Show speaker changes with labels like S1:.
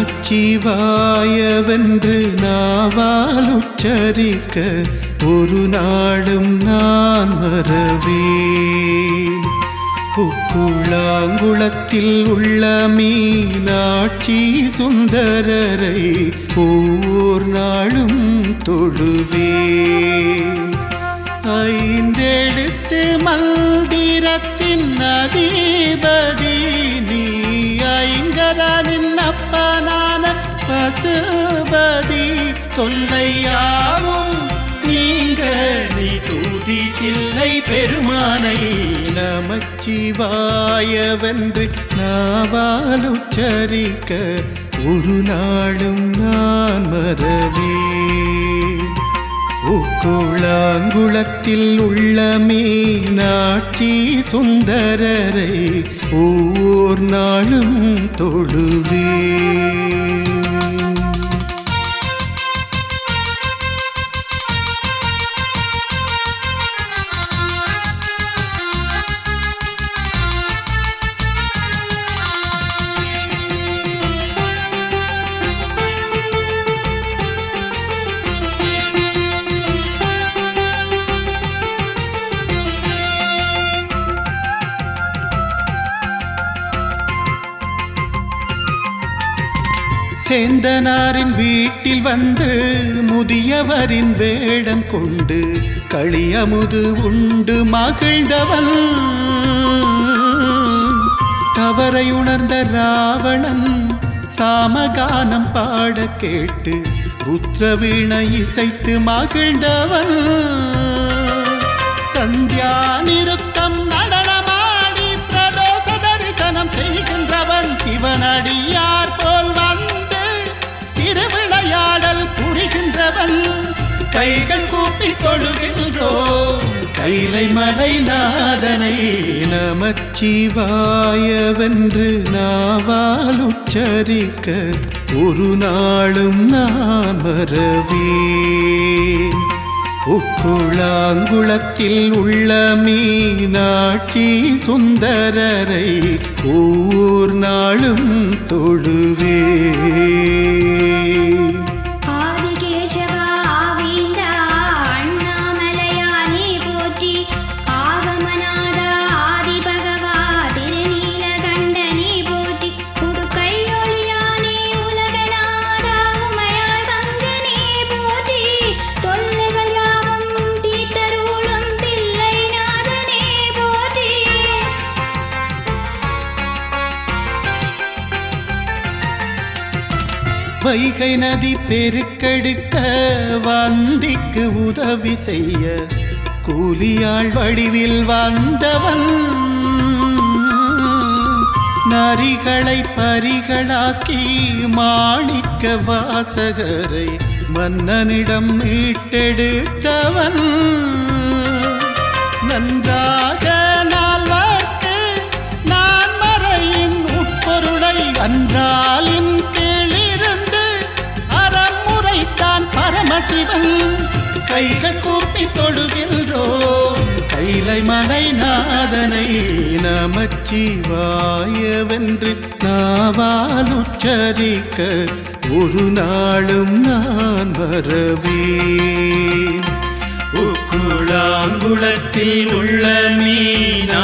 S1: நமச்சிவாயவென்று நாவால் உச்சரிக்க ஒரு நாடும் நான் மறவேன். புக்குளாங்குளத்தில் உள்ள மீனாட்சி சுந்தரரை ஒவ்வொரு நாளும் தொழுவேன். ஐந்தெழுத்து மந்திரத்தின் அதிபதி நீ ஐங்கரனின் அப்பனான பசுபதி தொல்லையாவும் நீங்க நீ தூதி தில்லை பெருமானை. நமச்சிவாயவென்று நாவாலுச்சரிக்க ஒரு நாளும் நான் மறவே. உக்குளாங்குளத்தில் உள்ள மீனாட்சி சுந்தரரை ஒவ்வொரு நாளும் தொழுவே. சேந்தனாரின் வீட்டில் வந்து முதியவரின் வேடம் கொண்டு களியமுது உண்டு மகிழ்ந்தவன். தவறை உணர்ந்த ராவணன் சாமகானம் பாட கேட்டு ருத்ரவீண இசைத்து மகிழ்ந்தவன். சந்தியா நிறுத்தம் நடனமாடி பிரதோஷ தரிசனம் செய்கின்றவன் சிவனடி. கைலை மலை நாதனை நமச்சிவாயவென்று நாவாலுச்சரிக்க ஒரு நாளும் நான் மறவேன் உக்குளாங்குளத்தில் உள்ள மீனாட்சி சுந்தரரை ஊர் நாளும்
S2: தொழுவே.
S1: வைகை நதி பெருக்கெடுக்க வந்திக்கு உதவி செய்ய கூலியாள் வடிவில் வந்தவன். நரிகளை பரிகளாக்கி மாணிக்க வாசகரை மன்னனிடம் மீட்டெடுத்தவன். நன்றாக நால்வார்க்கு நான் மறையின் உட்பொருளை அன்றாக சிவன். கைகள் கூப்பி தொழுகின்றோம் கைலை மலை நாதனை நமச்சிவாயவென்று நாவால் உச்சரிக்க ஒரு நாளும் நான் வரவேன் உக்குழாங்குளத்தில் உள்ள மீனா